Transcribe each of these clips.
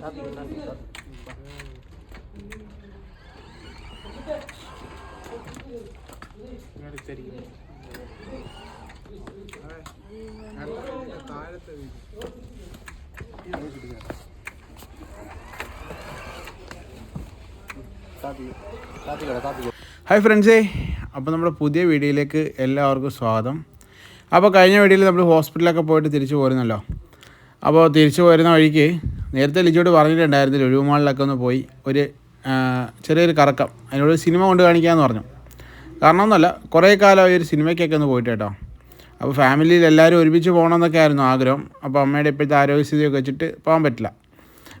താഴത്തെ വീട് ഹായ് ഫ്രണ്ട്സേ അപ്പോൾ നമ്മുടെ പുതിയ വീഡിയോയിലേക്ക് എല്ലാവർക്കും സ്വാഗതം. അപ്പോൾ കഴിഞ്ഞ വീഡിയോയിൽ നമ്മൾ ഹോസ്പിറ്റലൊക്കെ പോയിട്ട് തിരിച്ചു പോരുന്നല്ലോ. അപ്പോൾ തിരിച്ചു പോരുന്ന വഴിക്ക് നേരത്തെ ലിജോട് പറഞ്ഞിട്ടുണ്ടായിരുന്നു ലുലു മാളിലൊക്കെ ഒന്ന് പോയി ഒരു ചെറിയൊരു കറക്കം. അതിനോട് സിനിമ കൊണ്ട് കാണിക്കാമെന്ന് പറഞ്ഞു. കാരണം ഒന്നുമല്ല കുറേ കാലമായി ഒരു സിനിമയ്ക്കൊക്കെ ഒന്ന് പോയിട്ട് കേട്ടോ. അപ്പോൾ ഫാമിലിയിൽ എല്ലാവരും ഒരുമിച്ച് പോകണമെന്നൊക്കെ ആയിരുന്നു ആഗ്രഹം. അപ്പോൾ അമ്മയുടെ ഇപ്പോഴത്തെ ആരോഗ്യസ്ഥിതിയൊക്കെ വെച്ചിട്ട് പോകാൻ പറ്റില്ല.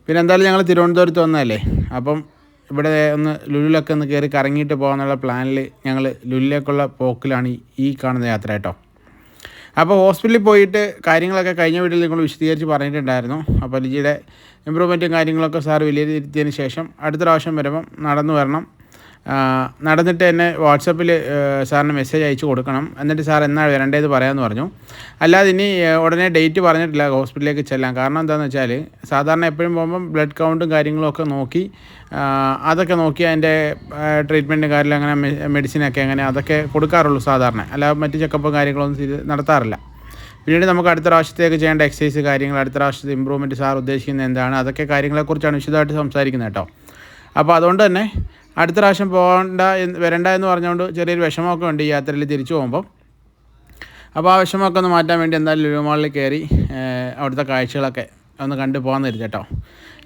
പിന്നെ എന്തായാലും ഞങ്ങൾ തിരുവനന്തപുരത്ത് വന്നതല്ലേ? അപ്പം ഇവിടെ ഒന്ന് ലുലുലൊക്കെ ഒന്ന് കയറി കറങ്ങിയിട്ട് പോകാമെന്നുള്ള പ്ലാനിൽ ഞങ്ങൾ ലുലിലേക്കുള്ള പോക്കിലാണ് ഈ- ഈ കാണുന്ന യാത്ര കേട്ടോ. അപ്പോൾ ഹോസ്പിറ്റലിൽ പോയിട്ട് കാര്യങ്ങളൊക്കെ കഴിഞ്ഞ വീട്ടിൽ നിങ്ങൾ വിശദീകരിച്ച് പറഞ്ഞിട്ടുണ്ടായിരുന്നു. അപ്പോൾ ലിജിയുടെ ഇമ്പ്രൂവ്മെന്റും കാര്യങ്ങളൊക്കെ സാർ വിലയിരുത്തിയതിന് ശേഷം അടുത്ത പ്രാവശ്യം വരുമ്പം നടന്നു വരണം. നടന്നിട്ട് എന്നെ വാട്സപ്പിൽ സാറിന് മെസ്സേജ് അയച്ചു കൊടുക്കണം. എന്നിട്ട് സാർ എന്നാണ് വരേണ്ടത് പറയാമെന്ന് പറഞ്ഞു. അല്ലാതെ ഇനി ഉടനെ ഡേറ്റ് പറഞ്ഞിട്ടില്ല ഹോസ്പിറ്റലിലേക്ക് ചെല്ലാൻ. കാരണം എന്താണെന്ന് വെച്ചാൽ സാധാരണ എപ്പോഴും പോകുമ്പം ബ്ലഡ് കൗണ്ടും കാര്യങ്ങളും ഒക്കെ നോക്കി അതൊക്കെ നോക്കി അതിന്റെ ട്രീറ്റ്മെന്റും കാര്യം അങ്ങനെ മെഡിസിനൊക്കെ അങ്ങനെ അതൊക്കെ കൊടുക്കാറുള്ളൂ സാധാരണ. അല്ലാതെ മറ്റ് ചെക്കപ്പും കാര്യങ്ങളൊന്നും ഇത് നടത്താറില്ല. പിന്നീട് നമുക്ക് അടുത്ത പ്രാവശ്യത്തേക്ക് ചെയ്യേണ്ട എക്സസൈസ് കാര്യങ്ങൾ അടുത്ത പ്രാവശ്യത്തെ ഇമ്പ്രൂവ്മെന്റ് സാർ ഉദ്ദേശിക്കുന്നത് എന്താണ് അതൊക്കെ കാര്യങ്ങളെക്കുറിച്ചാണ് വിശദമായിട്ട് സംസാരിക്കുന്നത് കേട്ടോ. അപ്പോൾ അതുകൊണ്ട് തന്നെ അടുത്ത പ്രാവശ്യം പോകണ്ട എന്ന് വരണ്ട എന്ന് പറഞ്ഞുകൊണ്ട് ചെറിയൊരു വിഷമമൊക്കെ ഉണ്ട് ഈ യാത്രയിൽ തിരിച്ചു പോകുമ്പോൾ അപ്പോൾ ആ വിഷമമൊക്കെ ഒന്ന് മാറ്റാൻ വേണ്ടി എന്തായാലും ലുലു മാളിൽ കയറി അവിടുത്തെ കാഴ്ചകളൊക്കെ ഒന്ന് കണ്ടു പോകാൻ തരും കേട്ടോ.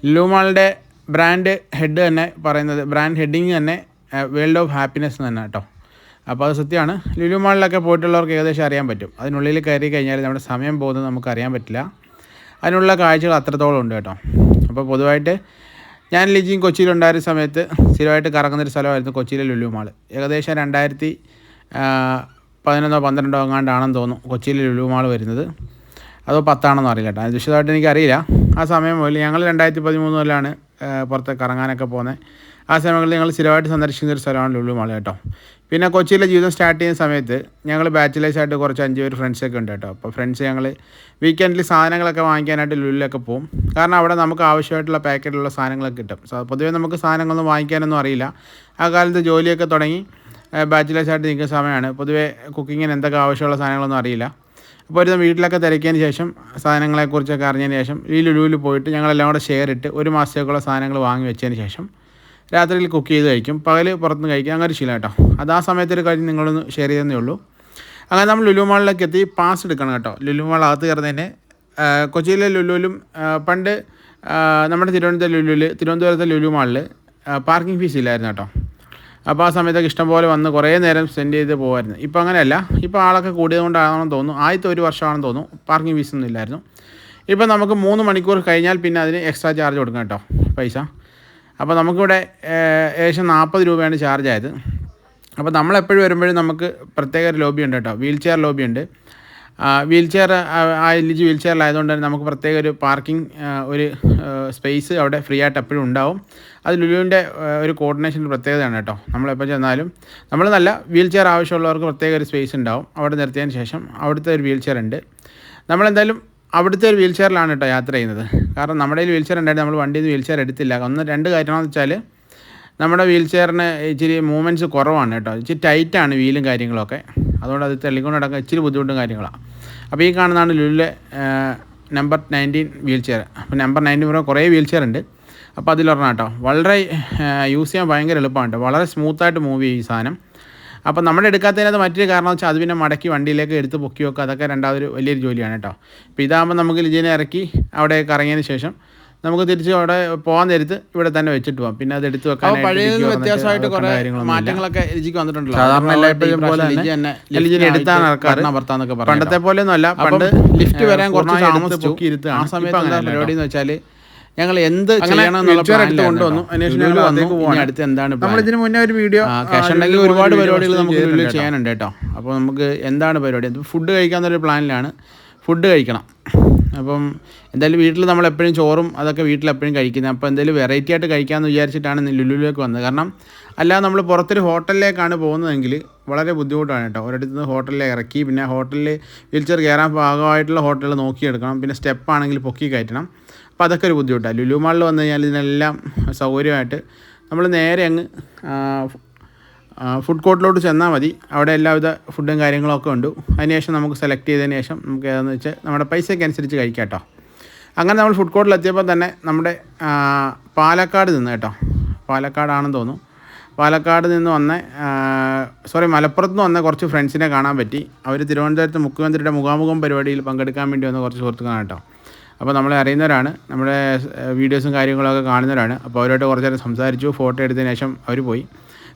ലുലു മാളിന്റെ ബ്രാൻഡ് ഹെഡ് തന്നെ പറയുന്നത് ബ്രാൻഡ് ഹെഡിങ് തന്നെ വേൾഡ് ഓഫ് ഹാപ്പിനെസ് തന്നെ കേട്ടോ. അപ്പോൾ അത് സത്യമാണ്. ലുലു മാളിലൊക്കെ പോയിട്ടുള്ളവർക്ക് ഏകദേശം അറിയാൻ പറ്റും. അതിനുള്ളിൽ കയറി കഴിഞ്ഞാൽ നമ്മുടെ സമയം പോകുന്നത് നമുക്ക് അറിയാൻ പറ്റില്ല. അതിനുള്ള കാഴ്ചകൾ അത്രത്തോളം ഉണ്ട് കേട്ടോ. അപ്പോൾ പൊതുവായിട്ട് ഞാൻ ലിജിയും കൊച്ചിയിലുണ്ടായിരുന്ന സമയത്ത് സ്ഥിരമായിട്ട് കറങ്ങുന്നൊരു സ്ഥലമായിരുന്നു കൊച്ചിയിലെ ലുലു മാൾ ഏകദേശം രണ്ടായിരത്തി പതിനൊന്നോ പന്ത്രണ്ടോ എങ്ങാണ്ടാണെന്ന് തോന്നുന്നു കൊച്ചിയിലെ ലുലു മാൾ വരുന്നത്. അതോ പത്താണെന്നോ അറിയില്ല കേട്ടോ. വിശദമായിട്ട് എനിക്കറിയില്ല. ആ സമയം മുതൽ ഞങ്ങൾ രണ്ടായിരത്തി പതിമൂന്ന് മുതലാണ് പുറത്ത് കറങ്ങാനൊക്കെ പോകുന്നത് ആ സമയങ്ങളിൽ ഞങ്ങൾ സ്ഥിരമായിട്ട് സന്ദർശിക്കുന്ന ഒരു സ്ഥലമാണ് ലുലു മാൾ കേട്ടോ. പിന്നെ കൊച്ചിയിലെ ജീവിതം സ്റ്റാർട്ട് ചെയ്യുന്ന സമയത്ത് ഞങ്ങൾ ബാച്ചിലേഴ്സായിട്ട് കുറച്ച് അഞ്ച് പേര് ഫ്രണ്ട്സൊക്കെ ഉണ്ട് കേട്ടോ. അപ്പോൾ ഫ്രണ്ട്സ് ഞങ്ങൾ വീക്കെൻഡിൽ സാധനങ്ങളൊക്കെ വാങ്ങിക്കാനായിട്ട് ലുലുലൊക്കെ പോകും കാരണം അവിടെ നമുക്ക് ആവശ്യമായിട്ടുള്ള പാക്കറ്റിലുള്ള സാധനങ്ങളൊക്കെ കിട്ടും. പൊതുവേ നമുക്ക് സാധനങ്ങളൊന്നും വാങ്ങിക്കാനൊന്നും അറിയില്ല. ആ കാലത്ത് ജോലിയൊക്കെ തുടങ്ങി ബാച്ചിലേഴ്സായിട്ട് നിൽക്കുന്ന സമയമാണ്. പൊതുവേ കുക്കിങ്ങിന് എന്തൊക്കെ ആവശ്യമുള്ള സാധനങ്ങളൊന്നും അറിയില്ല. അപ്പോൾ ഒരു വീട്ടിലൊക്കെ തിരക്കിയതിന് ശേഷം സാധനങ്ങളെക്കുറിച്ചൊക്കെ അറിഞ്ഞതിന് ശേഷം ഈ ലുലുവിൽ പോയിട്ട് ഞങ്ങളെല്ലാം കൂടെ ഷെയർ ഇട്ട് ഒരു മാസത്തേക്കുള്ള സാധനങ്ങൾ വാങ്ങി വെച്ചതിന് ശേഷം രാത്രിയിൽ കുക്ക് ചെയ്ത് കഴിക്കും. പകൽ പുറത്തുനിന്ന് കഴിക്കും അങ്ങനെ ഒരു ശീലം അത് ആ സമയത്തൊരു കാര്യം നിങ്ങളൊന്ന് ഷെയർ ചെയ്യുന്നേ ഉള്ളൂ. അങ്ങനെ നമ്മൾ ലുലു മാളിലേക്ക് എത്തി. പാസ് എടുക്കണം കേട്ടോ. ലുലു മാൾ അകത്ത് തന്നെ കൊച്ചിയിലെ ലുലുവിലും പണ്ട് നമ്മുടെ തിരുവനന്തപുരം ലുലുവിൽ തിരുവനന്തപുരത്തെ ലുലു മാളിൽ പാർക്കിംഗ് ഫീസ് ഇല്ലായിരുന്നു കേട്ടോ. അപ്പോൾ ആ സമയത്തൊക്കെ ഇഷ്ടംപോലെ വന്ന് കുറേ നേരം സ്പെൻഡ് ചെയ്ത് പോകുമായിരുന്നു ഇപ്പോൾ അങ്ങനെയല്ല. ഇപ്പോൾ ആളൊക്കെ കൂടിയതുകൊണ്ടാണെന്ന് തോന്നുന്നു. ആദ്യത്തെ ഒരു വർഷമാണെന്ന് തോന്നുന്നു. പാർക്കിംഗ് ഫീസൊന്നും ഇല്ലായിരുന്നു. ഇപ്പോൾ നമുക്ക് മൂന്ന് മണിക്കൂർ കഴിഞ്ഞാൽ പിന്നെ അതിന് എക്സ്ട്രാ ചാർജ് കൊടുക്കണം കേട്ടോ. പൈസ. അപ്പോൾ നമുക്കിവിടെ ഏകദേശം നാൽപ്പത് രൂപയാണ് ചാർജ് ആയത്. അപ്പോൾ നമ്മളെപ്പോഴും വരുമ്പോഴും നമുക്ക് പ്രത്യേക ഒരു ലോബി ഉണ്ട് കേട്ടോ. വീൽ ചെയർ ലോബി ഉണ്ട്. വീൽ ചെയർ ആ എല്ലിജ് വീൽ ചെയറിലായതുകൊണ്ട് തന്നെ നമുക്ക് പ്രത്യേക ഒരു പാർക്കിംഗ് ഒരു സ്പേസ് അവിടെ ഫ്രീ ആയിട്ട് എപ്പോഴും ഉണ്ടാവും. അത് ലുലുവിന്റെ ഒരു കോർഡിനേഷന്റെ പ്രത്യേകതയാണ് കേട്ടോ. നമ്മളെപ്പോൾ ചെന്നാലും. നമ്മൾ നല്ല വീൽ ചെയർ ആവശ്യമുള്ളവർക്ക് പ്രത്യേക ഒരു സ്പേസ് ഉണ്ടാവും. അവിടെ നിർത്തിയതിന് ശേഷം അവിടുത്തെ ഒരു വീൽ ചെയർ ഉണ്ട്. നമ്മളെന്തായാലും അവിടുത്തെ ഒരു വീൽ ചെയറിലാണ് കേട്ടോ യാത്ര ചെയ്യുന്നത്. കാരണം നമ്മുടെ കയ്യിൽ വീൽ ചെയർ ഉണ്ടായിട്ട് നമ്മൾ വണ്ടിയിൽ നിന്ന് വീൽ ചെയർ എടുത്തില്ല. ഒന്ന് രണ്ട് കാര്യമാണെന്ന് വെച്ചാൽ നമ്മുടെ വീൽ ചെയറിന് ഇച്ചിരി മൂവ്മെന്റ്സ് കുറവാണ് കേട്ടോ. ഇച്ചിരി ടൈറ്റാണ് വീലും കാര്യങ്ങളൊക്കെ. അതുകൊണ്ട് അത് തെളിക്കൊണ്ട് നടക്കാൻ ഇച്ചിരി ബുദ്ധിമുട്ടും കാര്യങ്ങളാണ്. അപ്പോൾ ഈ കാണുന്നതാണ് ലുലിലെ നമ്പർ നയന്റീൻ വീൽ ചെയർ അപ്പോൾ നമ്പർ നയന്റീൻ പറയുമ്പോൾ കുറേ വീൽ ചെയർ ഉണ്ട്. അപ്പോൾ അതിലൊരെണ്ണം കേട്ടോ. വളരെ യൂസ് ചെയ്യാൻ ഭയങ്കര എളുപ്പമാണ് വളരെ സ്മൂത്തായിട്ട് മൂവ് ചെയ്യും ഈ സാധനം. അപ്പോൾ നമ്മുടെ എടുക്കാത്തതിനകത്ത് മറ്റൊരു കാരണം വെച്ചാൽ അത് പിന്നെ മടക്കി വണ്ടിയിലേക്ക് എടുത്ത് പൊക്കി വെക്കുക അതൊക്കെ രണ്ടാമതൊരു വലിയൊരു ജോലിയാണ് കേട്ടോ. അപ്പോൾ ഇതാകുമ്പോൾ നമുക്ക് ലിജിനെ ഇറക്കി അവിടെ കറങ്ങിയതിന് ശേഷം നമുക്ക് തിരിച്ച് അവിടെ പോകാൻ നേരത്ത് ഇവിടെ തന്നെ വെച്ചിട്ട് പോകാം പിന്നെ അത് എടുത്ത് വെക്കാൻ വ്യത്യാസമായിട്ട് കുറേ മാറ്റങ്ങളൊക്കെ ലിജിക്ക് വന്നിട്ടുണ്ടല്ലോ. സാധാരണ എല്ലായ്പ്പോഴും പോലെ ലിജിനെ എടുത്താണ് ഇറക്കാറ് ഭർത്താന്നൊക്കെ പണ്ടത്തെ പോലെ ഒന്നുമല്ല പണ്ട് ലിഫ്റ്റ് വരാൻ കുറച്ച് താമസിച്ചു. ആ സമയത്ത് പരിപാടി എന്ന് വെച്ചാൽ ഞങ്ങൾ എന്ത് ചെയ്യണം എന്നുള്ള. അടുത്ത് എന്താണ് ഇതിന് മുന്നേ ഒരു വീഡിയോ ക്യാഷ് ഉണ്ടെങ്കിൽ ഒരുപാട് പരിപാടികൾ നമുക്ക് ചെയ്യാനുണ്ട് കേട്ടോ. അപ്പോൾ നമുക്ക് എന്താണ് പരിപാടി? ഫുഡ് കഴിക്കാന്നൊരു പ്ലാനിലാണ് ഫുഡ് കഴിക്കണം. അപ്പം എന്തായാലും വീട്ടിൽ നമ്മൾ എപ്പോഴും ചോറും അതൊക്കെ വീട്ടിൽ എപ്പോഴും കഴിക്കുന്നത്. അപ്പോൾ എന്തായാലും വെറൈറ്റി ആയിട്ട് കഴിക്കാമെന്ന് വിചാരിച്ചിട്ടാണ് ലുലുവിലേക്ക് വന്നത്. കാരണം അല്ലാതെ നമ്മൾ പുറത്തൊരു ഹോട്ടലിലേക്കാണ് പോകുന്നതെങ്കിൽ വളരെ ബുദ്ധിമുട്ടാണ് കേട്ടോ. ഒരിടത്ത് നിന്ന് ഹോട്ടലിൽ ഇറക്കി പിന്നെ ഹോട്ടലിൽ വീൽചെയർ കയറാൻ പാകമായിട്ടുള്ള ഹോട്ടലിൽ നോക്കിയെടുക്കണം. പിന്നെ സ്റ്റെപ്പാണെങ്കിൽ പൊക്കി കയറ്റണം. അപ്പോൾ അതൊക്കെ ഒരു ബുദ്ധിമുട്ടാണ് ലുലു മാളിൽ വന്നു കഴിഞ്ഞാൽ ഇതിനെല്ലാം സൗകര്യമായിട്ട് നമ്മൾ നേരെ അങ്ങ് ഫുഡ് കോർട്ടിലോട്ട് ചെന്നാൽ മതി. അവിടെ എല്ലാവിധ ഫുഡും കാര്യങ്ങളൊക്കെ ഉണ്ട്. അതിനുശേഷം നമുക്ക് സെലക്ട് ചെയ്തതിന് ശേഷം നമുക്ക് ഏതാണെന്ന് വെച്ചാൽ നമ്മുടെ പൈസയ്ക്ക് അനുസരിച്ച് കഴിക്കാം കേട്ടോ അങ്ങനെ നമ്മൾ ഫുഡ് കോർട്ടിൽ എത്തിയപ്പോൾ തന്നെ നമ്മുടെ പാലക്കാട് നിന്ന് കേട്ടോ. പാലക്കാടാണെന്ന് തോന്നുന്നു. പാലക്കാട് നിന്ന് വന്ന സോറി മലപ്പുറത്ത് നിന്ന് വന്ന കുറച്ച് ഫ്രണ്ട്സിനെ കാണാൻ പറ്റി. അവർ തിരുവനന്തപുരത്ത് മുഖ്യമന്ത്രിയുടെ മുഖാമുഖം പരിപാടിയിൽ പങ്കെടുക്കാൻ വേണ്ടി വന്ന കുറച്ച് സുഹൃത്തുക്കളാണ് കേട്ടോ. അപ്പോൾ നമ്മളെ അറിയുന്നവരാണ്. നമ്മുടെ വീഡിയോസും കാര്യങ്ങളൊക്കെ കാണുന്നവരാണ്. അപ്പോൾ അവരോട്ട് കുറച്ച് നേരം സംസാരിച്ചു ഫോട്ടോ എടുത്തതിന് ശേഷം അവർ പോയി.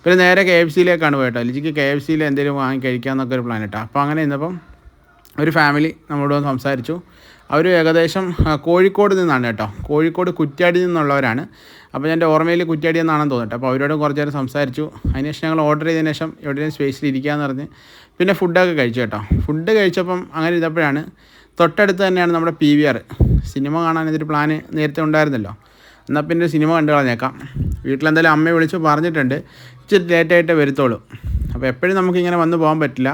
പിന്നെ നേരെ കെ എഫ് സിയിലേക്കാണ് പോയിട്ടോ ലിജിക്ക് കെ എഫ് സിയിൽ എന്തെങ്കിലും വാങ്ങി കഴിക്കാമെന്നൊക്കെ ഒരു പ്ലാൻ കേട്ടോ അപ്പോൾ അങ്ങനെ ഇന്നപ്പം ഒരു ഫാമിലി നമ്മളോട് സംസാരിച്ചു. അവർ ഏകദേശം കോഴിക്കോട് നിന്നാണ് കേട്ടോ. കോഴിക്കോട് കുറ്റ്യാടി നിന്നുള്ളവരാണ്. അപ്പോൾ എന്റെ ഓർമ്മയിൽ കുറ്റ്യാടി എന്നാണെന്ന് തോന്നിട്ട് അപ്പോൾ അവരോട് കുറച്ച് നേരം സംസാരിച്ചു. അതിനുശേഷം ഞങ്ങൾ ഓർഡർ ചെയ്തതിന് ശേഷം എവിടെയും സ്പേസിൽ ഇരിക്കാമെന്ന് പറഞ്ഞ്. പിന്നെ ഫുഡൊക്കെ കഴിച്ചു കേട്ടോ. ഫുഡ് കഴിച്ചപ്പം അങ്ങനെ ഇരുന്നപ്പോഴാണ് തൊട്ടടുത്ത് തന്നെയാണ് നമ്മുടെ പി വി ആർ. സിനിമ കാണാൻ ഇതൊരു പ്ലാന് നേരത്തെ ഉണ്ടായിരുന്നല്ലോ. എന്നാൽ പിന്നെ സിനിമ കണ്ടു കളഞ്ഞേക്കാം. വീട്ടിലെന്തായാലും അമ്മയെ വിളിച്ച് പറഞ്ഞിട്ടുണ്ട്. ഇച്ചിരി ലേറ്റായിട്ടേ വരുത്തുള്ളൂ അപ്പോൾ എപ്പോഴും നമുക്കിങ്ങനെ വന്ന് പോകാൻ പറ്റില്ല.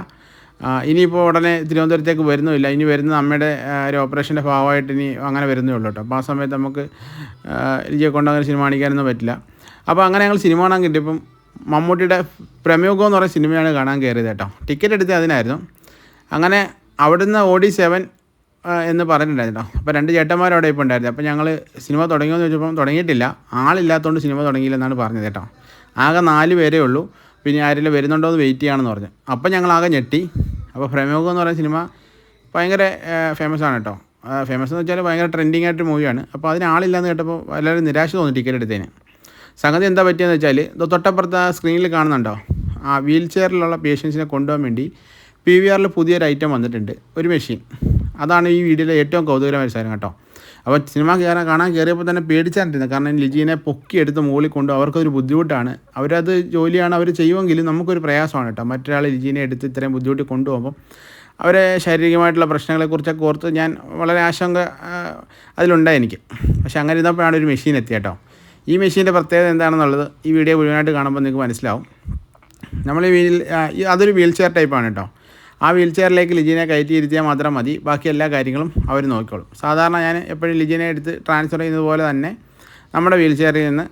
ഇനിയിപ്പോൾ ഉടനെ തിരുവനന്തപുരത്തേക്ക് വരുന്നുമില്ല. ഇനി വരുന്നത് അമ്മയുടെ ഒരു ഓപ്പറേഷന്റെ ഭാഗമായിട്ട് ഇനി അങ്ങനെ വരുന്നേ ഉള്ളൂ കേട്ടോ. അപ്പോൾ ആ സമയത്ത് നമുക്ക് എനിക്ക് കൊണ്ട് അങ്ങനെ സിനിമ കാണിക്കാനൊന്നും പറ്റില്ല. അപ്പോൾ അങ്ങനെ ഞങ്ങൾ സിനിമ കാണാൻ കിട്ടിയപ്പം മമ്മൂട്ടിയുടെ പ്രമേഹം എന്ന് പറയുന്ന സിനിമയാണ് കാണാൻ കയറിയത് കേട്ടോ. ടിക്കറ്റ് എടുത്തത് അതിനായിരുന്നു. അങ്ങനെ അവിടുന്ന് ഓടി സെവൻ എന്ന് പറഞ്ഞിട്ടുണ്ടായിരുന്നു? അപ്പോൾ രണ്ട് ചേട്ടന്മാർ അവിടെ ഇപ്പോൾ ഉണ്ടായിരുന്നു. അപ്പോൾ ഞങ്ങൾ സിനിമ തുടങ്ങിയെന്ന് ചോദിച്ചപ്പം തുടങ്ങിയിട്ടില്ല. ആളില്ലാത്തതുകൊണ്ട് സിനിമ തുടങ്ങിയില്ലെന്നാണ് പറഞ്ഞത് കേട്ടോ. ആകെ നാല് പേരേ ഉള്ളൂ. പിന്നെ ആരെങ്കിലും വരുന്നുണ്ടോ എന്ന് വെയിറ്റ് ചെയ്യാണെന്ന് പറഞ്ഞു. അപ്പോൾ ഞങ്ങൾ ആകെ ഞെട്ടി. അപ്പോൾ പ്രമേഹം എന്ന് പറയുന്ന സിനിമ ഭയങ്കര ഫേമസ് ആണ് കേട്ടോ. ഫേമസ് എന്ന് വെച്ചാൽ ഭയങ്കര ട്രെൻഡിങ് ആയിട്ട് മൂവിയാണ് അപ്പോൾ അതിന് ആളില്ലാന്ന് കേട്ടപ്പോൾ വളരെ നിരാശ തോന്നി ടിക്കറ്റ് എടുത്തതിന്. സംഗതി എന്താ പറ്റിയെന്ന് വെച്ചാൽ തൊട്ടപ്പുറത്ത് ആ സ്ക്രീനിൽ കാണുന്നുണ്ടോ? ആ വീൽ ചെയറിലുള്ള പേഷ്യൻസിനെ കൊണ്ടുപോകാൻ വേണ്ടി പി വി ആറിൽ പുതിയൊരു ഐറ്റം വന്നിട്ടുണ്ട്. ഒരു മെഷീൻ അതാണ് ഈ വീഡിയോയിലെ ഏറ്റവും കൗതുകരമായ സാധനം കേട്ടോ. അപ്പോൾ സിനിമ കയറാൻ കാണാൻ കയറിയപ്പോൾ തന്നെ പേടിച്ചാണ്ടിരുന്നത്. കാരണം ലിജീനെ പൊക്കിയെടുത്ത് മുകളിൽ കൊണ്ട് അവർക്കൊരു ബുദ്ധിമുട്ടാണ്. അവരത് ജോലിയാണ് അവർ ചെയ്യുമെങ്കിലും നമുക്കൊരു പ്രയാസമാണ് കേട്ടോ. മറ്റൊരാൾ ലിജീനെ എടുത്ത് ഇത്രയും ബുദ്ധിമുട്ടി കൊണ്ടുപോകുമ്പോൾ അവരെ ശാരീരികമായിട്ടുള്ള പ്രശ്നങ്ങളെക്കുറിച്ചൊക്കെ ഓർത്ത് ഞാൻ വളരെ ആശങ്ക അതിലുണ്ടായി എനിക്ക്. പക്ഷേ അങ്ങനെ ഇരുന്നപ്പോഴാണ് ഒരു മെഷീൻ എത്തിയത് കേട്ടോ. ഈ മെഷീന്റെ പ്രത്യേകത എന്താണെന്നുള്ളത് ഈ വീഡിയോ മുഴുവനായിട്ട് കാണുമ്പോൾ നിങ്ങൾക്ക് മനസ്സിലാവും. നമ്മൾ ഈ വീൽ അതൊരു വീൽ ചെയർ ടൈപ്പാണ് കേട്ടോ. ആ വീൽ ചെയറിലേക്ക് ലിജീനെ കയറ്റി ഇരുത്തിയാൽ മാത്രം മതി. ബാക്കി എല്ലാ കാര്യങ്ങളും അവർ നോക്കിക്കോളും. സാധാരണ ഞാൻ എപ്പോഴും ലിജീനെ എടുത്ത് ട്രാൻസ്ഫർ ചെയ്യുന്നത് പോലെ തന്നെ നമ്മുടെ വീൽ ചെയറിൽ നിന്ന്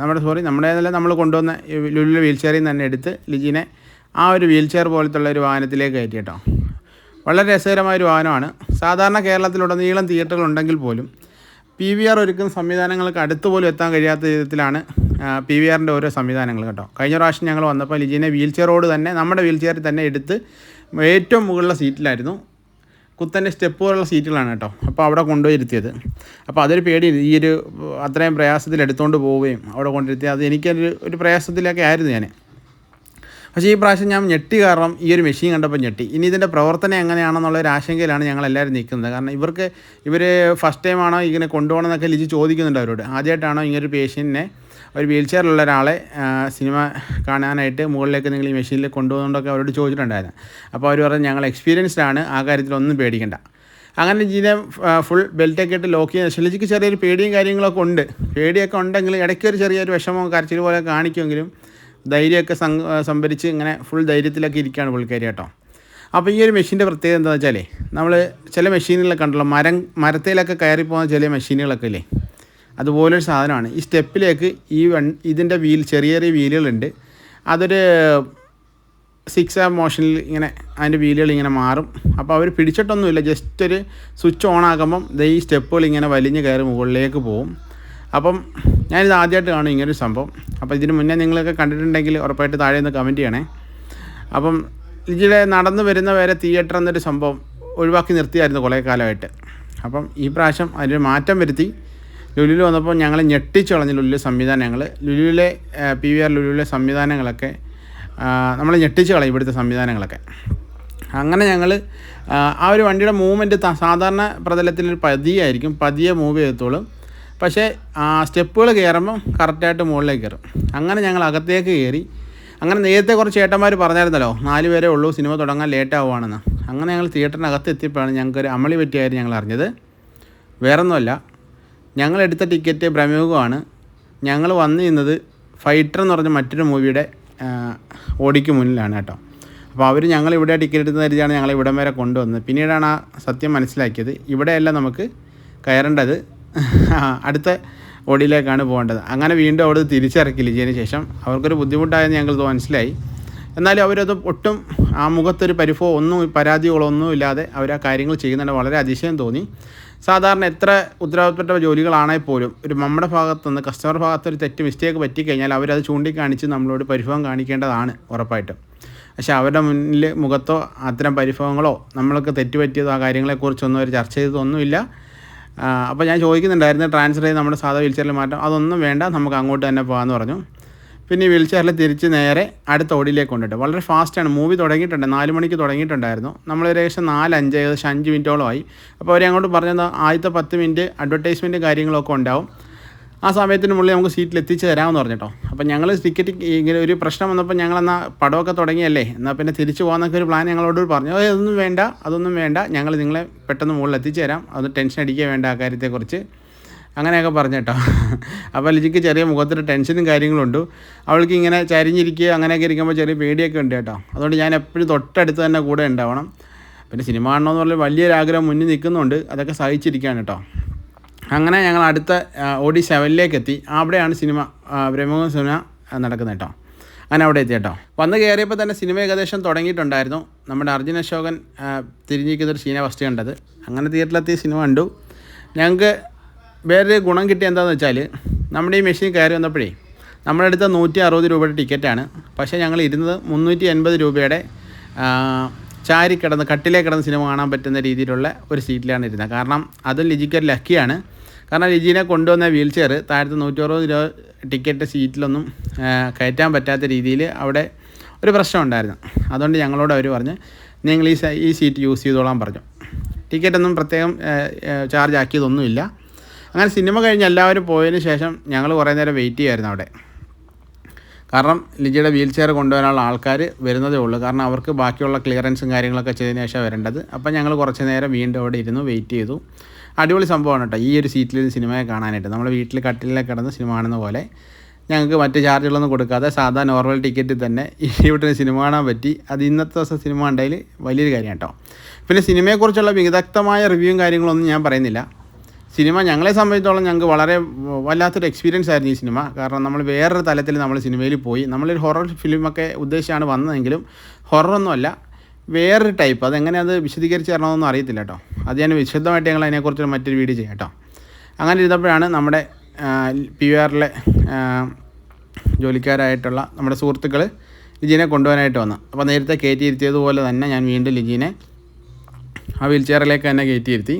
നമ്മുടെ സോറി നമ്മുടേതല്ല നമ്മൾ കൊണ്ടുവന്ന ലുലിലെ വീൽ ചെയറിൽ നിന്ന് തന്നെ എടുത്ത് ലിജീനെ ആ ഒരു വീൽ ചെയർ പോലത്തുള്ള ഒരു വാഹനത്തിലേക്ക് കയറ്റി കേട്ടോ വളരെ രസകരമായ ഒരു വാഹനമാണ്. സാധാരണ കേരളത്തിലുടനീളം തിയേറ്ററുകൾ ഉണ്ടെങ്കിൽ പോലും പി വി ആർ ഒരുക്കുന്ന സംവിധാനങ്ങൾക്ക് അടുത്ത് പോലും എത്താൻ കഴിയാത്ത വിധത്തിലാണ് പി വി ആറിന്റെ ഓരോ സംവിധാനങ്ങൾ കേട്ടോ. കഴിഞ്ഞ പ്രാവശ്യം ഞങ്ങൾ വന്നപ്പോൾ ലിജിനെ വീൽ ചെയറോട് തന്നെ നമ്മുടെ വീൽ ചെയറിൽ തന്നെ എടുത്ത് ഏറ്റവും മുകളിലെ സീറ്റിലായിരുന്നു. കുത്തന്റെ സ്റ്റെപ്പ് പോലുള്ള സീറ്റുകളാണ് കേട്ടോ. അപ്പോൾ അവിടെ കൊണ്ടുപോയി ഇരുത്തിയത് അപ്പോൾ അതൊരു പേടി ഈ ഒരു അത്രയും പ്രയാസത്തിൽ എടുത്തുകൊണ്ട് പോവുകയും അവിടെ കൊണ്ടിരുത്തി അത് എനിക്കൊരു ഒരു പ്രയാസത്തിലൊക്കെ ആയിരുന്നു ഞാൻ പക്ഷേ ഈ പ്രാവശ്യം ഞാൻ ഞെട്ടി കാരണം ഈ ഒരു മെഷീൻ കണ്ടപ്പോൾ ഞെട്ടി. ഇനി ഇതിന്റെ പ്രവർത്തനം എങ്ങനെയാണെന്നുള്ള ഒരു ആശങ്കയിലാണ് ഞങ്ങൾ എല്ലാവരും നിൽക്കുന്നത്. കാരണം ഇവർക്ക് ഇവർ ഫസ്റ്റ് ടൈമാണോ ഇങ്ങനെ കൊണ്ടുപോകണം എന്നൊക്കെ ലിജി ചോദിക്കുന്നുണ്ട് അവരോട്. ആദ്യമായിട്ടാണോ ഇങ്ങനൊരു പേഷ്യന്റിനെ ഒരു വീൽ ചെയറിലുള്ള ഒരാളെ സിനിമ കാണാനായിട്ട് മുകളിലേക്ക് നിങ്ങൾ ഈ മെഷീനിൽ കൊണ്ടുപോകുന്നുണ്ടൊക്കെ അവരോട് ചോദിച്ചിട്ടുണ്ടായിരുന്നു. അപ്പോൾ അവർ പറഞ്ഞു ഞങ്ങൾ എക്സ്പീരിയൻസ്ഡ് ആണ് ആ കാര്യത്തിലൊന്നും പേടിക്കണ്ട. അങ്ങനെ ജീനെ ഫുൾ ബെൽറ്റൊക്കെ ഇട്ട് ലോക്ക് ചെയ്യുന്ന ശിലജിക്ക് ചെറിയൊരു പേടിയും കാര്യങ്ങളൊക്കെ ഉണ്ട്. പേടിയൊക്കെ ഉണ്ടെങ്കിൽ ഇടയ്ക്ക് ഒരു ചെറിയൊരു വിഷമം കരച്ചിൽ പോലെ കാണിക്കുമെങ്കിലും ധൈര്യമൊക്കെ സംഭരിച്ച് ഇങ്ങനെ ഫുൾ ധൈര്യത്തിലൊക്കെ ഇരിക്കുകയാണ് പുള്ളിക്കാരി കേട്ടോ. അപ്പോൾ ഈ ഒരു മെഷീന്റെ പ്രത്യേകത എന്താണെന്ന് വെച്ചാലേ നമ്മൾ ചില മെഷീനുകളൊക്കെ ഉണ്ടല്ലോ മരം മരത്തിലൊക്കെ കയറി പോകുന്ന ചില മെഷീനുകളൊക്കെ ഇല്ലേ? അതുപോലൊരു സാധനമാണ്. ഈ സ്റ്റെപ്പിലേക്ക് ഈ വൺ ഇതിന്റെ വീൽ ചെറിയ ചെറിയ വീലുകളുണ്ട്. അതൊരു സിക്സ് ആ മോഷനിൽ ഇങ്ങനെ അതിന്റെ വീലുകൾ ഇങ്ങനെ മാറും. അപ്പോൾ അവർ പിടിച്ചിട്ടൊന്നുമില്ല. ജസ്റ്റ് ഒരു സ്വിച്ച് ഓൺ ആക്കുമ്പം ഈ സ്റ്റെപ്പുകൾ ഇങ്ങനെ വലിഞ്ഞ് കയറി മുകളിലേക്ക് പോകും അപ്പം ഞാനിത് ആദ്യമായിട്ട് കാണും ഇങ്ങനൊരു സംഭവം. അപ്പോൾ ഇതിന് മുന്നേ നിങ്ങളൊക്കെ കണ്ടിട്ടുണ്ടെങ്കിൽ ഉറപ്പായിട്ട് താഴെ നിന്ന് കമന്റ് ചെയ്യണേ. അപ്പം ഇതിലെ നടന്നു വരുന്ന വരെ തിയേറ്റർ എന്നൊരു സംഭവം ഒഴിവാക്കി നിർത്തിയായിരുന്നു കുറേ കാലമായിട്ട്. അപ്പം ഈ പ്രാവശ്യം അതിന് മാറ്റം വരുത്തി. ലുലുവിൽ വന്നപ്പോൾ ഞങ്ങളെ ഞെട്ടിച്ച് കളഞ്ഞു ലുലുവിലെ സംവിധാനങ്ങൾ. ലുലുവിലെ പി വി ആർ ലുലുവിലെ സംവിധാനങ്ങളൊക്കെ നമ്മൾ ഞെട്ടിച്ച് കളയും ഇവിടുത്തെ സംവിധാനങ്ങളൊക്കെ. അങ്ങനെ ഞങ്ങൾ ആ ഒരു വണ്ടിയുടെ മൂവ്മെന്റ് സാധാരണ പ്രതലത്തിലൊരു പതിയായിരിക്കും. പതിയെ മൂവ് ചെയ്തോളും പക്ഷേ ആ സ്റ്റെപ്പുകൾ കയറുമ്പം കറക്റ്റായിട്ട് മുകളിലേക്ക് കയറും. അങ്ങനെ ഞങ്ങൾ അകത്തേക്ക് കയറി. അങ്ങനെ നേരത്തെ കുറച്ച് ചേട്ടന്മാർ പറഞ്ഞായിരുന്നല്ലോ നാല് പേരേ ഉള്ളൂ സിനിമ തുടങ്ങാൻ ലേറ്റ് ആവുകയാണെന്ന് അങ്ങനെ ഞങ്ങൾ തിയേറ്ററിനകത്ത് എത്തിയപ്പോഴാണ് ഞങ്ങൾക്കൊരു അമളി പറ്റിയായിരുന്നു ഞങ്ങൾ അറിഞ്ഞത്. വേറൊന്നുമല്ല. ഞങ്ങൾ എടുത്ത ടിക്കറ്റ് പ്രമുഖമാണ് ഞങ്ങൾ വന്നു നിന്നത് ഫൈറ്റർ എന്ന് പറഞ്ഞ മറ്റൊരു മൂവിയുടെ ഓടിക്ക് മുന്നിലാണ് കേട്ടോ. അപ്പോൾ അവർ ഞങ്ങൾ ഇവിടെ ടിക്കറ്റ് എടുത്ത് തരുന്നതാണ് ഞങ്ങൾ ഇവിടം വരെ കൊണ്ടുവന്നത്. പിന്നീടാണ് ആ സത്യം മനസ്സിലാക്കിയത്. ഇവിടെയല്ല നമുക്ക് കയറേണ്ടത്. അടുത്ത ഓടിയിലേക്കാണ് പോകേണ്ടത്. അങ്ങനെ വീണ്ടും അവിടെ തിരിച്ചിറക്കി ലിജിയതിന് ശേഷം. അവർക്കൊരു ബുദ്ധിമുട്ടായെന്ന് ഞങ്ങൾ മനസ്സിലായി. എന്നാലും അവരത് ഒട്ടും ആ മുഖത്തൊരു പരിഭവം ഒന്നും പരാതികളൊന്നും ഇല്ലാതെ അവർ ആ കാര്യങ്ങൾ ചെയ്യുന്നുണ്ട്. വളരെ അതിശയം തോന്നി. സാധാരണ എത്ര ഉത്തരവാദിത്തപ്പെട്ട ജോലികളാണെങ്കിൽ പോലും ഒരു നമ്മുടെ ഭാഗത്തുനിന്ന് കസ്റ്റമർ ഭാഗത്ത് ഒരു തെറ്റ് മിസ്റ്റേക്ക് പറ്റിക്കഴിഞ്ഞാൽ അവരത് ചൂണ്ടിക്കാണിച്ച് നമ്മളോട് പരിഭവം കാണിക്കേണ്ടതാണ് ഉറപ്പായിട്ടും. പക്ഷേ അവരുടെ മുന്നിൽ മുഖത്തോ അത്തരം പരിഭവങ്ങളോ നമ്മൾക്ക് തെറ്റുപറ്റിയതോ ആ കാര്യങ്ങളെക്കുറിച്ചൊന്നും അവർ ചർച്ച ചെയ്തതൊന്നുമില്ല. അപ്പോൾ ഞാൻ ചോദിക്കുന്നുണ്ടായിരുന്നു ട്രാൻസ്ഫർ ചെയ്ത് നമ്മുടെ സാധാ വീൽ മാറ്റം മാറ്റാം അതൊന്നും വേണ്ട നമുക്ക് അങ്ങോട്ട് തന്നെ പോകാമെന്ന് പറഞ്ഞു. പിന്നെ ഈ വീൽ ചെയറിൽ തിരിച്ച് നേരെ അടുത്ത ഓടിയിലേക്ക് കൊണ്ടിട്ട്. വളരെ ഫാസ്റ്റാണ് മൂവി തുടങ്ങിയിട്ടുണ്ട്. നാല് മണിക്ക് തുടങ്ങിയിട്ടുണ്ടായിരുന്നു. നമ്മൾ ഏകദേശം നാല് അഞ്ച് ഏകദേശം അഞ്ച് മിനിറ്റോളമായി അപ്പോൾ അവരെ അങ്ങോട്ട് പറഞ്ഞത് ആദ്യത്തെ പത്ത് മിനിറ്റ് അഡ്വർടൈസ്മെന്റ് കാര്യങ്ങളൊക്കെ ഉണ്ടാവും. ആ സമയത്തിന് മുകളിൽ നമുക്ക് സീറ്റിൽ എത്തിച്ച് തരാമെന്ന് പറഞ്ഞിട്ടോ അപ്പോൾ ഞങ്ങൾ ടിക്കറ്റ് ഇങ്ങനെ ഒരു പ്രശ്നം വന്നപ്പോൾ ഞങ്ങൾ എന്നാൽ പടമൊക്കെ തുടങ്ങിയല്ലേ എന്നാൽ പിന്നെ തിരിച്ചു പോകാമെന്നൊക്കെ ഒരു പ്ലാൻ ഞങ്ങളോട് പറഞ്ഞു. "ഏയ്, അതൊന്നും വേണ്ട അതൊന്നും വേണ്ട. ഞങ്ങൾ നിങ്ങളെ പെട്ടെന്ന് മുകളിൽ എത്തിച്ചു തരാം. അത് ടെൻഷൻ അടിക്കുക വേണ്ട ആ കാര്യത്തെക്കുറിച്ച്. അങ്ങനെയൊക്കെ പറഞ്ഞു കേട്ടോ അപ്പോൾ ലിജിക്ക് ചെറിയ മുഖത്തൊരു ടെൻഷനും കാര്യങ്ങളുണ്ട്. അവൾക്ക് ഇങ്ങനെ ചരിഞ്ഞിരിക്കുക അങ്ങനെയൊക്കെ ഇരിക്കുമ്പോൾ ചെറിയ പേടിയൊക്കെ ഉണ്ട് കേട്ടോ. അതുകൊണ്ട് ഞാൻ എപ്പോഴും തൊട്ടടുത്ത് തന്നെ കൂടെ ഉണ്ടാവണം. പിന്നെ സിനിമ കാണണമെന്ന് പറഞ്ഞാൽ വലിയൊരു ആഗ്രഹം മുന്നിൽ നിൽക്കുന്നുണ്ട്. അതൊക്കെ സഹിച്ചിരിക്കുകയാണ് കേട്ടോ. അങ്ങനെ ഞങ്ങൾ അടുത്ത ഓടി സെവനിലേക്ക് എത്തി. അവിടെയാണ് സിനിമ ബ്രഹ്മകും സിനിമ നടക്കുന്നത് കേട്ടോ. അങ്ങനെ അവിടെ എത്തി കേട്ടോ. വന്ന് കയറിയപ്പോൾ തന്നെ സിനിമ ഏകദേശം തുടങ്ങിയിട്ടുണ്ടായിരുന്നു. നമ്മുടെ അർജുൻ അശോകൻ തിരിഞ്ഞിരിക്കുന്നൊരു സീനെ ഫസ്റ്റ് കണ്ടത്. അങ്ങനെ തിയേറ്ററിലെത്തി സിനിമ കണ്ടു. ഞങ്ങൾക്ക് വേറൊരു ഗുണം കിട്ടിയ എന്താണെന്ന് വെച്ചാൽ നമ്മുടെ ഈ മെഷീൻ കയറി വന്നപ്പോഴേ അടുത്ത നൂറ്റി അറുപത് രൂപയുടെ ടിക്കറ്റാണ്. പക്ഷേ ഞങ്ങൾ ഇരുന്നത് മുന്നൂറ്റി എൺപത് രൂപയുടെ ചാരി കിടന്ന് കട്ടിലേ കിടന്ന് സിനിമ കാണാൻ പറ്റുന്ന രീതിയിലുള്ള ഒരു സീറ്റിലാണ് ഇരുന്നത്. കാരണം അത് ലിജിക്ക് ഒരു ലക്കിയാണ്. കാരണം ലിജീനെ കൊണ്ടുവന്ന വീൽ ചെയർ താഴത്ത് നൂറ്ററുപത് രൂപ ടിക്കറ്റ് സീറ്റിലൊന്നും കയറ്റാൻ പറ്റാത്ത രീതിയിൽ അവിടെ ഒരു പ്രശ്നം ഉണ്ടായിരുന്നു. അതുകൊണ്ട് ഞങ്ങളോട് അവർ പറഞ്ഞ് നിങ്ങൾ ഈ ഈ സീറ്റ് യൂസ് ചെയ്തോളാൻ പറഞ്ഞു. ടിക്കറ്റൊന്നും പ്രത്യേകം ചാർജ് ആക്കിയതൊന്നുമില്ല. അങ്ങനെ സിനിമ കഴിഞ്ഞ് എല്ലാവരും പോയതിന് ശേഷം ഞങ്ങൾ കുറേ നേരം വെയിറ്റ് ചെയ്യുമായിരുന്നു അവിടെ. കാരണം ലിജിയുടെ വീൽ ചെയർ കൊണ്ടുവരാനുള്ള ആൾക്കാർ വരുന്നതേ ഉള്ളൂ. കാരണം അവർക്ക് ബാക്കിയുള്ള ക്ലിയറൻസും കാര്യങ്ങളൊക്കെ ചെയ്തതിന് ശേഷം വരേണ്ടത്. അപ്പം ഞങ്ങൾ കുറച്ച് നേരം വീണ്ടും അവിടെ ഇരുന്നു വെയിറ്റ് ചെയ്തു. അടിപൊളി സംഭവമാണ് കേട്ടോ. ഈ ഒരു സീറ്റിൽ സിനിമയെ കാണാനായിട്ട്. നമ്മൾ വീട്ടിൽ കട്ടിലിൽ കിടന്ന് സിനിമ കാണുന്ന പോലെ ഞങ്ങൾക്ക് മറ്റ് ചാർജുകളൊന്നും കൊടുക്കാതെ സാധാ നോർമൽ ടിക്കറ്റിൽ തന്നെ ഇവിടെ സിനിമ കാണാൻ പറ്റി. അത് ഇന്നത്തെ ദിവസം സിനിമ കണ്ടതിൽ വലിയൊരു കാര്യം കേട്ടോ. പിന്നെ സിനിമയെക്കുറിച്ചുള്ള വിദഗ്ധമായ റിവ്യൂവും കാര്യങ്ങളൊന്നും ഞാൻ പറയുന്നില്ല. സിനിമ ഞങ്ങളെ സംബന്ധിച്ചോളം ഞങ്ങൾക്ക് വളരെ വല്ലാത്തൊരു എക്സ്പീരിയൻസ് ആയിരുന്നു ഈ സിനിമ. കാരണം നമ്മൾ വേറൊരു തലത്തിൽ നമ്മൾ സിനിമയിൽ പോയി. നമ്മളൊരു ഹൊറർ ഫിലിമൊക്കെ ഉദ്ദേശിച്ചാണ് വന്നതെങ്കിലും ഹൊററൊന്നുമല്ല വേറൊരു ടൈപ്പ് അതെങ്ങനെ അത് വിശദീകരിച്ച് തരണമെന്നൊന്നും അറിയത്തില്ല കേട്ടോ. അത് ഞാൻ വിശദമായിട്ട് ഞങ്ങൾ അതിനെക്കുറിച്ച് മറ്റൊരു വീഡിയോ ചെയ്യാം കേട്ടോ. അങ്ങനെ ഇരുന്നപ്പോഴാണ് നമ്മുടെ പി ആറിലെ ജോലിക്കാരായിട്ടുള്ള നമ്മുടെ സുഹൃത്തുക്കൾ ലിജീനെ കൊണ്ടുപോകാനായിട്ട് വന്നു അപ്പോൾ നേരത്തെ കയറ്റിയിരുത്തിയതുപോലെ തന്നെ ഞാൻ വീണ്ടും ലിജീനെ ആ വീൽ ചെയറിലേക്ക് തന്നെ കയറ്റിയിരുത്തി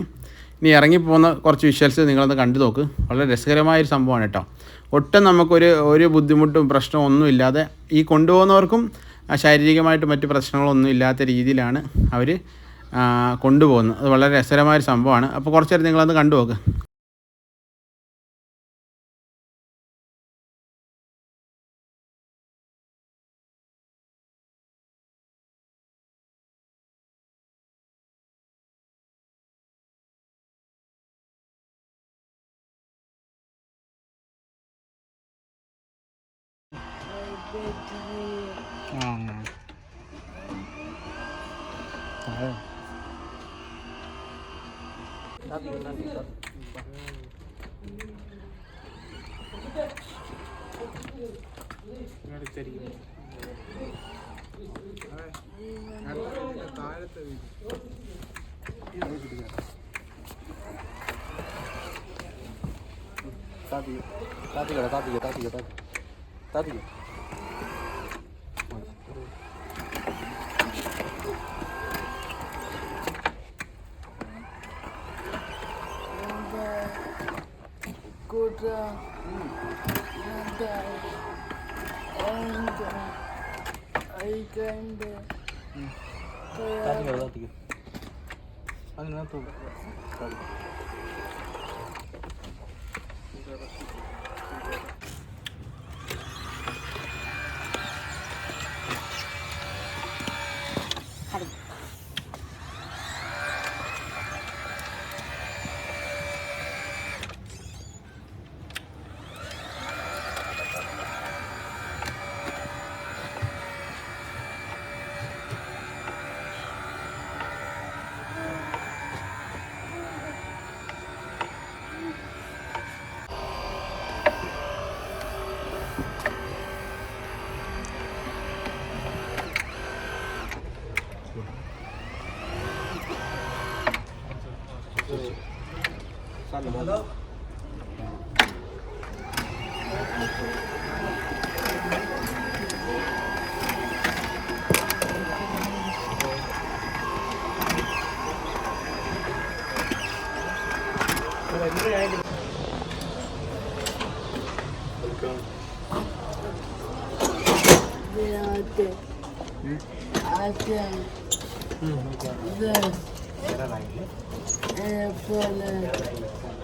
ഇനി ഇറങ്ങിപ്പോകുന്ന കുറച്ച് വിഷ്വൽസ് നിങ്ങളൊന്ന് കണ്ടു നോക്ക്. വളരെ രസകരമായൊരു സംഭവമാണ് കേട്ടോ. ഒട്ടും നമുക്കൊരു ഒരു ബുദ്ധിമുട്ടും പ്രശ്നവും ഒന്നുമില്ലാതെ ഈ കൊണ്ടുപോകുന്നവർക്കും ശാരീരികമായിട്ട് മറ്റ് പ്രശ്നങ്ങളൊന്നും ഇല്ലാത്ത രീതിയിലാണ് അവർ കൊണ്ടുപോകുന്നത്. അത് വളരെ രസകരമായൊരു സംഭവമാണ്. അപ്പോൾ കുറച്ച് നേരം നിങ്ങളൊന്ന് കണ്ടു നോക്ക്. താത്തിക്ക് താത്തിക്ക് താത്തിക്ക് താത്തി താത്തിക്ക് അങ്ങനെ തൂക്ക് Apple.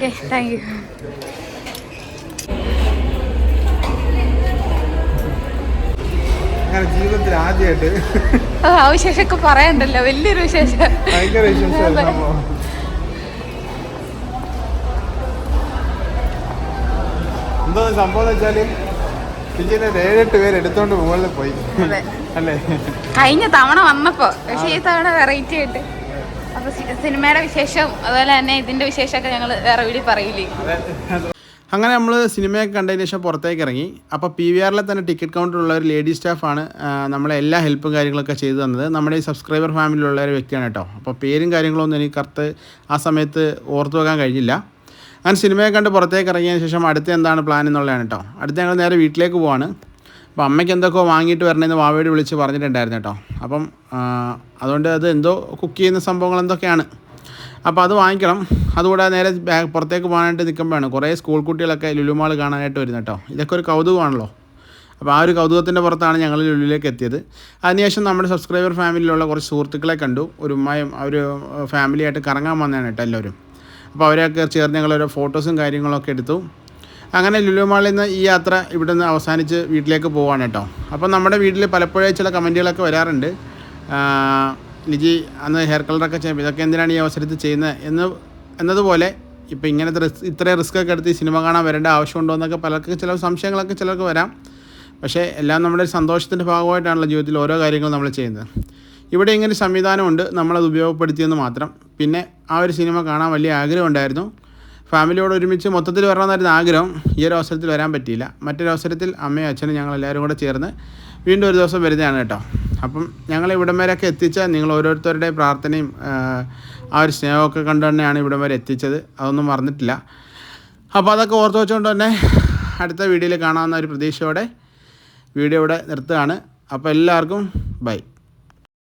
ഓക്കെ താങ്ക് യു അങ്ങനെ ജീവിതത്തിൽ ആദ്യമായിട്ട് ആ വിശേഷമൊക്കെ പറയണ്ടല്ലോ വലിയൊരു വിശേഷം. ഭയങ്കര. എന്തോ സംഭവം എന്ന് വെച്ചാൽ ടിജിനെ ഏഴെട്ട് പേര് എടുത്തോണ്ട് മുകളിൽ പോയി. അല്ലേ? കഴിഞ്ഞ തവണ വന്നപ്പോ. പക്ഷേ ഈ തവണ വെറൈറ്റി ആയിട്ട്. സിനിമയുടെ വിശേഷം അതുപോലെ തന്നെ ഇതിന്റെ വിശേഷമൊക്കെ ഞങ്ങൾ വേറെ വീഡിയോ പറയില്ലേ? അങ്ങനെ നമ്മൾ സിനിമയൊക്കെ കണ്ടതിന് ശേഷം പുറത്തേക്ക് ഇറങ്ങി. അപ്പോൾ പി വി ആറിലെ തന്നെ ടിക്കറ്റ് കൗണ്ടറുള്ള ഒരു ലേഡി സ്റ്റാഫാണ് നമ്മളെ എല്ലാ ഹെൽപ്പും കാര്യങ്ങളൊക്കെ ചെയ്തു തന്നത്. നമ്മുടെ ഈ സബ്സ്ക്രൈബർ ഫാമിലിയിലുള്ള ഒരു വ്യക്തിയാണ് കേട്ടോ. അപ്പോൾ പേരും കാര്യങ്ങളൊന്നും എനിക്ക് കറക്റ്റ് ആ സമയത്ത് ഓർത്തു വെക്കാൻ കഴിഞ്ഞില്ല. അങ്ങനെ സിനിമയെ കണ്ട് പുറത്തേക്ക് ഇറങ്ങിയതിന് ശേഷം അടുത്ത എന്താണ് പ്ലാൻ എന്നുള്ളതാണ് കേട്ടോ. അടുത്ത ഞങ്ങൾ നേരെ വീട്ടിലേക്ക് പോവാണ്. അപ്പോൾ അമ്മയ്ക്ക് എന്തൊക്കെയോ വാങ്ങിയിട്ട് വരണമെന്ന് വാവയോട് വിളിച്ച് പറഞ്ഞിട്ടുണ്ടായിരുന്നു കേട്ടോ. അപ്പം അതുകൊണ്ട് അത് എന്തോ കുക്ക് ചെയ്യുന്ന സംഭവങ്ങൾ എന്തൊക്കെയാണ്. അപ്പോൾ അത് വാങ്ങിക്കണം. അതുകൂടാതെ നേരെ പുറത്തേക്ക് പോകാനായിട്ട് നിൽക്കുമ്പോഴാണ് കുറേ സ്കൂൾ കുട്ടികളൊക്കെ ലുലുമാൾ കാണാനായിട്ട് വരുന്നത് കേട്ടോ. ഇതൊക്കെ ഒരു കൗതുകമാണല്ലോ. അപ്പോൾ ആ ഒരു കൗതുകത്തിന്റെ പുറത്താണ് ഞങ്ങൾ ലുലുവിലേക്ക് എത്തിയത്. അതിനുശേഷം നമ്മുടെ സബ്സ്ക്രൈബർ ഫാമിലിയിലുള്ള കുറച്ച് സുഹൃത്തുക്കളെ കണ്ടു. ഒരു ഉമ്മയും അവർ ഫാമിലിയായിട്ട് കറങ്ങാൻ വന്നതാണ് കേട്ടോ എല്ലാവരും. അപ്പോൾ അവരെയൊക്കെ ചേർന്ന് ഞങ്ങളൊരു ഫോട്ടോസും കാര്യങ്ങളൊക്കെ എടുത്തു. അങ്ങനെ ലുലു മാളിൽ നിന്ന് ഈ യാത്ര ഇവിടെ നിന്ന് അവസാനിച്ച് വീട്ടിലേക്ക് പോവാണ് കേട്ടോ. അപ്പോൾ നമ്മുടെ വീട്ടിൽ പലപ്പോഴേ ചില കമന്റുകളൊക്കെ വരാറുണ്ട്. ലിജി അന്ന് ഹെയർ കളറൊക്കെ ചെയ്യുമ്പോൾ ഇതൊക്കെ എന്തിനാണ് ഈ അവസരത്തിൽ ചെയ്യുന്നത്? എന്ന് എന്നതുപോലെ ഇപ്പോൾ ഇങ്ങനത്തെ റിസ്ക് ഇത്രയും റിസ്ക് ഒക്കെ എടുത്ത് സിനിമ കാണാൻ വരേണ്ട ആവശ്യമുണ്ടോ എന്നൊക്കെ പലർക്കും ചില സംശയങ്ങളൊക്കെ ചിലർക്ക് വരാം. പക്ഷേ എല്ലാം നമ്മുടെ ഒരു സന്തോഷത്തിന്റെ ഭാഗമായിട്ടാണല്ലോ ജീവിതത്തിൽ ഓരോ കാര്യങ്ങളും നമ്മൾ ചെയ്യുന്നത്. ഇവിടെ ഇങ്ങനെ സംവിധാനമുണ്ട്. നമ്മളത് ഉപയോഗപ്പെടുത്തിയെന്ന് മാത്രം. പിന്നെ ആ ഒരു സിനിമ കാണാൻ വലിയ ആഗ്രഹം ഉണ്ടായിരുന്നു. ഫാമിലിയോട് ഒരുമിച്ച് മൊത്തത്തിൽ വരണമെന്നായിരുന്നു ആഗ്രഹം. ഈ ഒരു അവസരത്തിൽ വരാൻ പറ്റിയില്ല. മറ്റൊരു അവസരത്തിൽ അമ്മയും അച്ഛനും ഞങ്ങൾ എല്ലാവരും കൂടെ ചേർന്ന് വീണ്ടും ഒരു ദിവസം വരുന്നതാണ് കേട്ടോ. അപ്പം ഞങ്ങൾ ഇവിടം വരെയൊക്കെ എത്തിച്ച നിങ്ങൾ ഓരോരുത്തരുടെയും പ്രാർത്ഥനയും ആ ഒരു സ്നേഹമൊക്കെ കണ്ടു തന്നെയാണ് ഇവിടം വരെ എത്തിച്ചത്. അതൊന്നും മറന്നിട്ടില്ല. അപ്പോൾ അതൊക്കെ ഓർത്ത് വെച്ചുകൊണ്ട് തന്നെ അടുത്ത വീഡിയോയിൽ കാണാവുന്ന ഒരു പ്രതീക്ഷയോടെ വീഡിയോ ഇവിടെ നിർത്തുകയാണ്. അപ്പോൾ എല്ലാവർക്കും ബൈ.